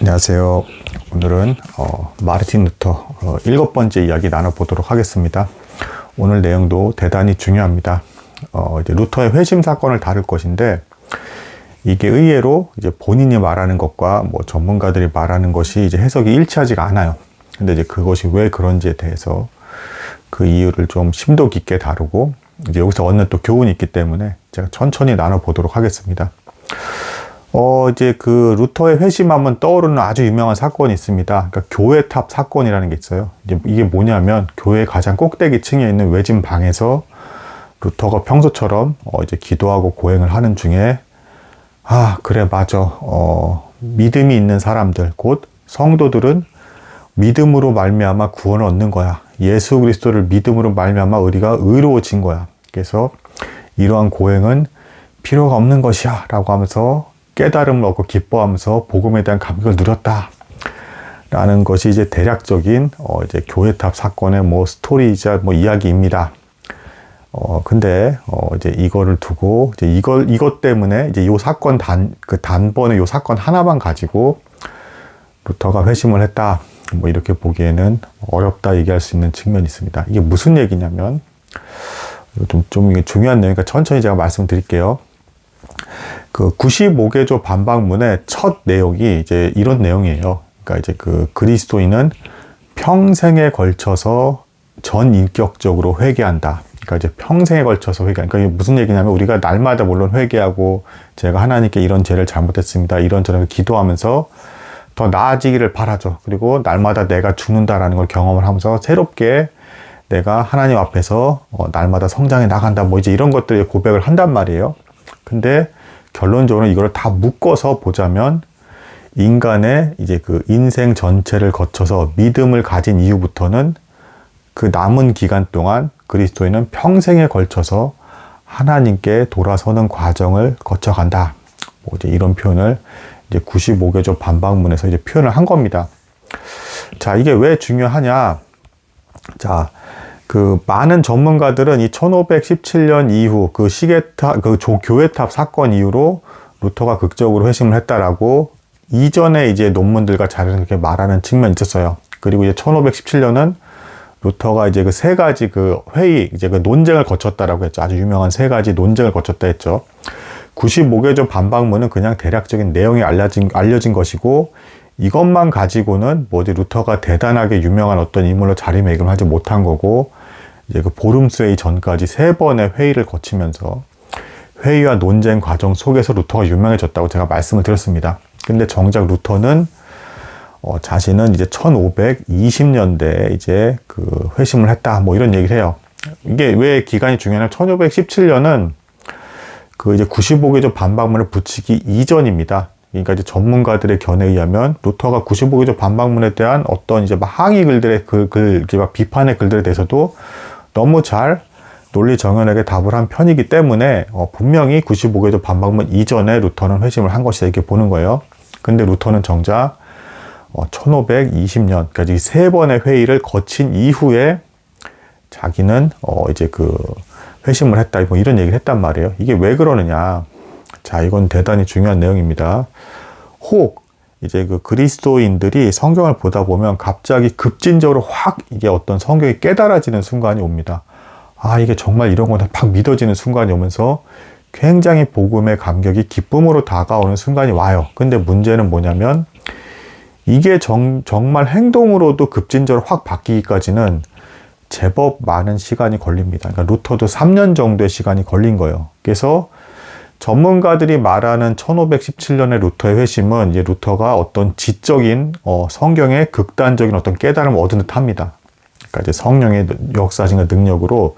안녕하세요. 오늘은 어, 마르틴 루터 어, 일곱 번째 이야기 나눠보도록 하겠습니다. 오늘 내용도 대단히 중요합니다. 어, 이제 루터의 회심 사건을 다룰 것인데 이게 의외로 이제 본인이 말하는 것과 뭐 전문가들이 말하는 것이 이제 해석이 일치하지가 않아요. 근데 이제 그것이 왜 그런지에 대해서 그 이유를 좀 심도 깊게 다루고 이제 여기서 얻는 또 교훈이 있기 때문에 제가 천천히 나눠보도록 하겠습니다. 어, 이제 그 루터의 회심하면 떠오르는 아주 유명한 사건이 있습니다. 그러니까 교회탑 사건이라는 게 있어요. 이게 뭐냐면 교회 가장 꼭대기 층에 있는 외진 방에서 루터가 평소처럼 어, 이제 기도하고 고행을 하는 중에 아, 그래, 맞아. 어, 믿음이 있는 사람들, 곧 성도들은 믿음으로 말미암아 구원을 얻는 거야. 예수 그리스도를 믿음으로 말미암아 우리가 의로워진 거야. 그래서 이러한 고행은 필요가 없는 것이야. 라고 하면서 깨달음을 얻고 기뻐하면서 복음에 대한 감격을 누렸다. 라는 것이 이제 대략적인 어 이제 교회탑 사건의 뭐 스토리이자 뭐 이야기입니다. 어 근데 어 이제 이거를 두고 이제 이걸 이것 때문에 이제 요 사건 단 그 단번에 요 사건 하나만 가지고 루터가 회심을 했다. 뭐 이렇게 보기에는 어렵다 얘기할 수 있는 측면이 있습니다. 이게 무슨 얘기냐면 좀, 좀 중요한 내용이니까 천천히 제가 말씀드릴게요. 그 95개조 반박문의 첫 내용이 이제 이런 내용이에요. 그러니까 이제 그 그리스도인은 평생에 걸쳐서 전 인격적으로 회개한다. 그러니까 이제 평생에 걸쳐서 회개. 그러니까 이게 무슨 얘기냐면 우리가 날마다 물론 회개하고 제가 하나님께 이런 죄를 잘못했습니다. 이런 저런 기도하면서 더 나아지기를 바라죠. 그리고 날마다 내가 죽는다라는 걸 경험을 하면서 새롭게 내가 하나님 앞에서 어, 날마다 성장해 나간다. 뭐 이제 이런 것들의 고백을 한단 말이에요. 근데 결론적으로 이걸 다 묶어서 보자면 인간의 이제 그 인생 전체를 거쳐서 믿음을 가진 이후부터는 그 남은 기간 동안 그리스도인은 평생에 걸쳐서 하나님께 돌아서는 과정을 거쳐간다. 뭐 이제 이런 표현을 이제 95개조 반박문에서 이제 표현을 한 겁니다. 자, 이게 왜 중요하냐? 자, 그 많은 전문가들은 이 1517년 이후 그 시계탑 그 교회탑 사건 이후로 루터가 극적으로 회심을 했다라고 이전에 이제 논문들과 자료를 그렇게 말하는 측면이 있었어요. 그리고 이제 1517년은 루터가 이제 그 세 가지 그 회의 이제 그 논쟁을 거쳤다라고 했죠. 아주 유명한 세 가지 논쟁을 거쳤다 했죠. 95개조 반박문은 그냥 대략적인 내용이 알려진 알려진 것이고 이것만 가지고는 뭐 어디 루터가 대단하게 유명한 어떤 인물로 자리매김을 하지 못한 거고 이제 그 보름스웨이 전까지 세 번의 회의를 거치면서 회의와 논쟁 과정 속에서 루터가 유명해졌다고 제가 말씀을 드렸습니다. 근데 정작 루터는 어, 자신은 이제 1520년대에 이제 그 회심을 했다. 뭐 이런 얘기를 해요. 이게 왜 기간이 중요하냐면 1517년은 그 이제 95개조 반박문을 붙이기 이전입니다. 그러니까 이제 전문가들의 견해에 의하면 루터가 95개조 반박문에 대한 어떤 이제 막 항의 글들의 글, 글, 막 비판의 글들에 대해서도 너무 잘 논리 정연하게 답을 한 편이기 때문에 어, 분명히 95개조 반박문 이전에 루터는 회심을 한 것이다 이렇게 보는 거예요. 근데 루터는 정작 어, 1520년까지 세 번의 회의를 거친 이후에 자기는 어, 이제 그 회심을 했다 뭐 이런 얘기를 했단 말이에요. 이게 왜 그러느냐? 자, 이건 대단히 중요한 내용입니다. 혹 이제 그 그리스도인들이 성경을 보다 보면 갑자기 급진적으로 확 이게 어떤 성경이 깨달아지는 순간이 옵니다. 아, 이게 정말 이런 거다 팍 믿어지는 순간이 오면서 굉장히 복음의 감격이 기쁨으로 다가오는 순간이 와요. 근데 문제는 뭐냐면 이게 정, 정말 행동으로도 급진적으로 확 바뀌기까지는 제법 많은 시간이 걸립니다. 그러니까 루터도 3년 정도의 시간이 걸린 거예요. 그래서 전문가들이 말하는 1517년의 루터의 회심은 이제 루터가 어떤 지적인 어, 성경의 극단적인 어떤 깨달음을 얻은 듯 합니다. 그러니까 이제 성령의 역사적인 능력으로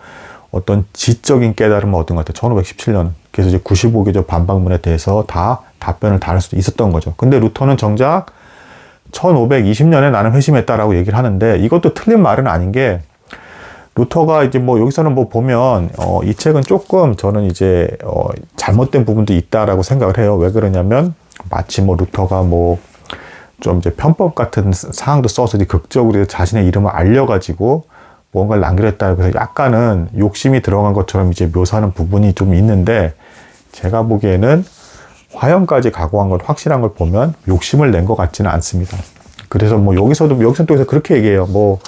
어떤 지적인 깨달음을 얻은 것 같아요. 1517년. 그래서 이제 95개조 반박문에 대해서 다 답변을 달을 수도 있었던 거죠. 근데 루터는 정작 1520년에 나는 회심했다라고 얘기를 하는데 이것도 틀린 말은 아닌 게 루터가 이제 뭐 여기서는 뭐 보면 어, 이 책은 조금 저는 이제 어, 잘못된 부분도 있다라고 생각을 해요. 왜 그러냐면 마치 뭐 루터가 뭐 좀 이제 편법 같은 사항도 써서 극적으로 자신의 이름을 알려가지고 뭔가를 남겼다고 해서 약간은 욕심이 들어간 것처럼 이제 묘사하는 부분이 좀 있는데 제가 보기에는 화형까지 각오한 걸 확실한 걸 보면 욕심을 낸 것 같지는 않습니다. 그래서 뭐 여기서도 여기서 또 그렇게 얘기해요. 뭐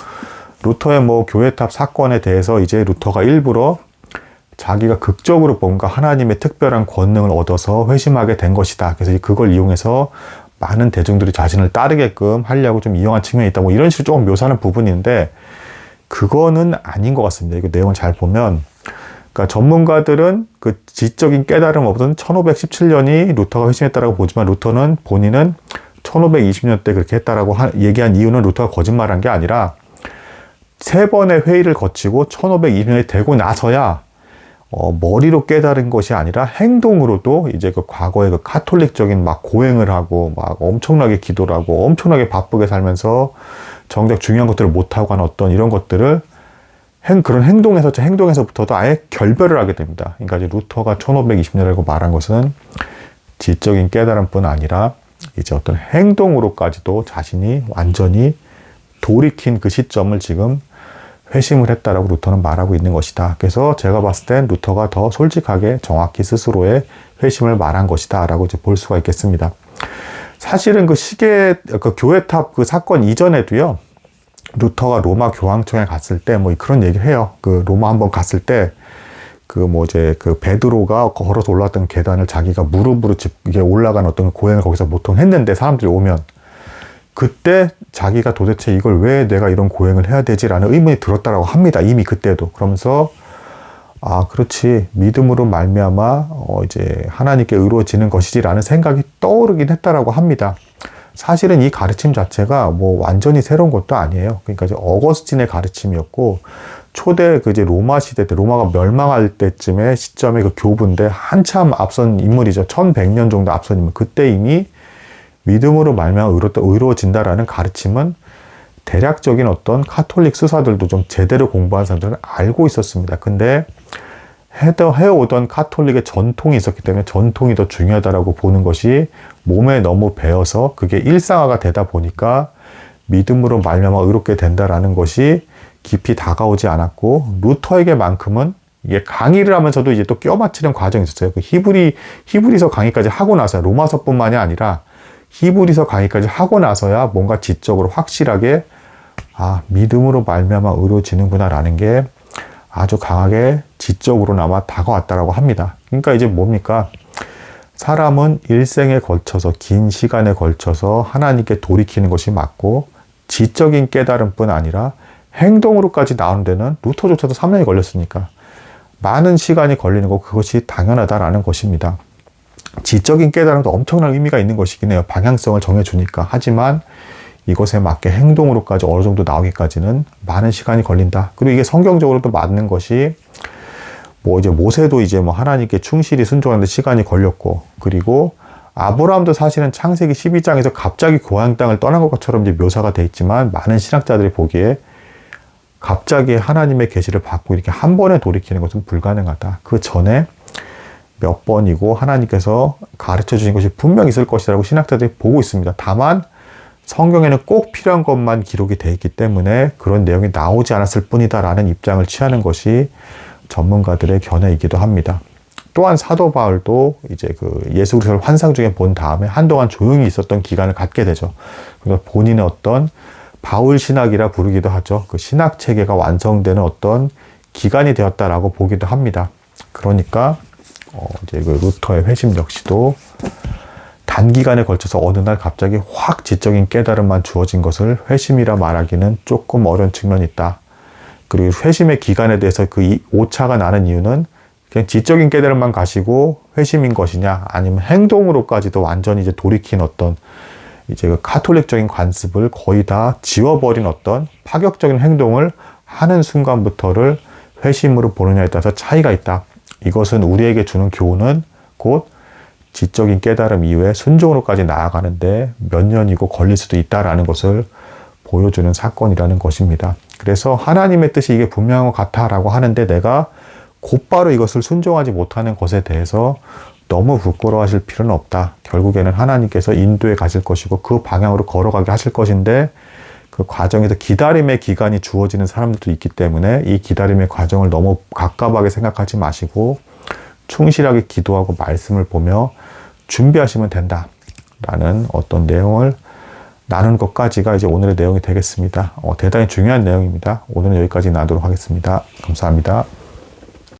루터의 뭐 교회탑 사건에 대해서 이제 루터가 일부러 자기가 극적으로 뭔가 하나님의 특별한 권능을 얻어서 회심하게 된 것이다. 그래서 그걸 이용해서 많은 대중들이 자신을 따르게끔 하려고 좀 이용한 측면이 있다. 뭐 이런 식으로 조금 묘사하는 부분인데 그거는 아닌 것 같습니다. 이거 내용을 잘 보면 그러니까 전문가들은 그 지적인 깨달음 없던 1517년이 루터가 회심했다라고 보지만 루터는 본인은 1520년 때 그렇게 했다라고 하, 얘기한 이유는 루터가 거짓말한 게 아니라 세 번의 회의를 거치고 1520년이 되고 나서야 어, 머리로 깨달은 것이 아니라 행동으로도 이제 그 과거의 그 카톨릭적인 막 고행을 하고 막 엄청나게 기도를 하고 엄청나게 바쁘게 살면서 정작 중요한 것들을 못하고 하는 어떤 이런 것들을 행, 그런 행동에서, 행동에서부터도 아예 결별을 하게 됩니다. 그러니까 이제 루터가 1520년이라고 말한 것은 지적인 깨달음 뿐 아니라 이제 어떤 행동으로까지도 자신이 완전히 돌이킨 그 시점을 지금 회심을 했다라고 루터는 말하고 있는 것이다. 그래서 제가 봤을 땐 루터가 더 솔직하게 정확히 스스로의 회심을 말한 것이다라고 이제 볼 수가 있겠습니다. 사실은 그 시계, 그 교회탑 그 사건 이전에도요, 루터가 로마 교황청에 갔을 때 뭐 그런 얘기를 해요. 그 로마 한번 갔을 때 그 뭐 이제 그 베드로가 걸어서 올라왔던 계단을 자기가 무릎으로 집 이게 올라간 어떤 고행을 거기서 보통 했는데 사람들이 오면 그때 자기가 도대체 이걸 왜 내가 이런 고행을 해야 되지라는 의문이 들었다라고 합니다. 이미 그때도 그러면서 아 그렇지 믿음으로 말미암아 어 이제 하나님께 의로워지는 것이지라는 생각이 떠오르긴 했다라고 합니다. 사실은 이 가르침 자체가 뭐 완전히 새로운 것도 아니에요. 그러니까 이제 어거스틴의 가르침이었고 초대 그 이제 로마 시대 때 로마가 멸망할 때쯤의 시점의 그 교부인데 한참 앞선 인물이죠. 1100년 정도 앞선 인물. 그때 이미 믿음으로 말미암아 의로워진다라는 가르침은 대략적인 어떤 카톨릭 수사들도 좀 제대로 공부한 사람들은 알고 있었습니다. 근데 해오던 카톨릭의 전통이 있었기 때문에 전통이 더 중요하다라고 보는 것이 몸에 너무 배어서 그게 일상화가 되다 보니까 믿음으로 말미암아 의롭게 된다라는 것이 깊이 다가오지 않았고 루터에게만큼은 이게 강의를 하면서도 이제 또 껴 맞추는 과정이 있었어요. 그 히브리 히브리서 강의까지 하고 나서 로마서뿐만이 아니라 히브리서 강의까지 하고 나서야 뭔가 지적으로 확실하게 아 믿음으로 말미암아 의로지는구나라는 게 아주 강하게 지적으로나마 다가왔다라고 합니다. 그러니까 이제 뭡니까? 사람은 일생에 걸쳐서 긴 시간에 걸쳐서 하나님께 돌이키는 것이 맞고 지적인 깨달음뿐 아니라 행동으로까지 나오는 데는 루터조차도 3년이 걸렸으니까 많은 시간이 걸리는 거 그것이 당연하다라는 것입니다. 지적인 깨달음도 엄청난 의미가 있는 것이긴 해요. 방향성을 정해주니까. 하지만 이것에 맞게 행동으로까지 어느 정도 나오기까지는 많은 시간이 걸린다. 그리고 이게 성경적으로도 맞는 것이 뭐 이제 모세도 이제 뭐 하나님께 충실히 순종하는데 시간이 걸렸고 그리고 아브라함도 사실은 창세기 12장에서 갑자기 고향 땅을 떠난 것처럼 이제 묘사가 돼 있지만 많은 신학자들이 보기에 갑자기 하나님의 계시를 받고 이렇게 한 번에 돌이키는 것은 불가능하다. 그 전에 몇 번이고 하나님께서 가르쳐 주신 것이 분명 있을 것이라고 신학자들이 보고 있습니다. 다만 성경에는 꼭 필요한 것만 기록이 되어 있기 때문에 그런 내용이 나오지 않았을 뿐이다라는 입장을 취하는 것이 전문가들의 견해이기도 합니다. 또한 사도 바울도 이제 그 예수 그리스도를 환상 중에 본 다음에 한동안 조용히 있었던 기간을 갖게 되죠. 그래서 본인의 어떤 바울 신학이라 부르기도 하죠. 그 신학 체계가 완성되는 어떤 기간이 되었다라고 보기도 합니다. 그러니까 어 이제 그 루터의 회심 역시도 단기간에 걸쳐서 어느 날 갑자기 확 지적인 깨달음만 주어진 것을 회심이라 말하기는 조금 어려운 측면이 있다. 그리고 회심의 기간에 대해서 그 오차가 나는 이유는 그냥 지적인 깨달음만 가시고 회심인 것이냐 아니면 행동으로까지도 완전히 이제 돌이킨 어떤 이제 그 카톨릭적인 관습을 거의 다 지워버린 어떤 파격적인 행동을 하는 순간부터를 회심으로 보느냐에 따라서 차이가 있다. 이것은 우리에게 주는 교훈은 곧 지적인 깨달음 이후에 순종으로까지 나아가는데 몇 년이고 걸릴 수도 있다라는 것을 보여주는 사건이라는 것입니다. 그래서 하나님의 뜻이 이게 분명한 것 같아라고 하는데 내가 곧바로 이것을 순종하지 못하는 것에 대해서 너무 부끄러워하실 필요는 없다. 결국에는 하나님께서 인도에 가실 것이고 그 방향으로 걸어가게 하실 것인데 그 과정에서 기다림의 기간이 주어지는 사람들도 있기 때문에 이 기다림의 과정을 너무 갑갑하게 생각하지 마시고 충실하게 기도하고 말씀을 보며 준비하시면 된다. 라는 어떤 내용을 나눈 것까지가 이제 오늘의 내용이 되겠습니다. 어, 대단히 중요한 내용입니다. 오늘은 여기까지 나누도록 하겠습니다. 감사합니다.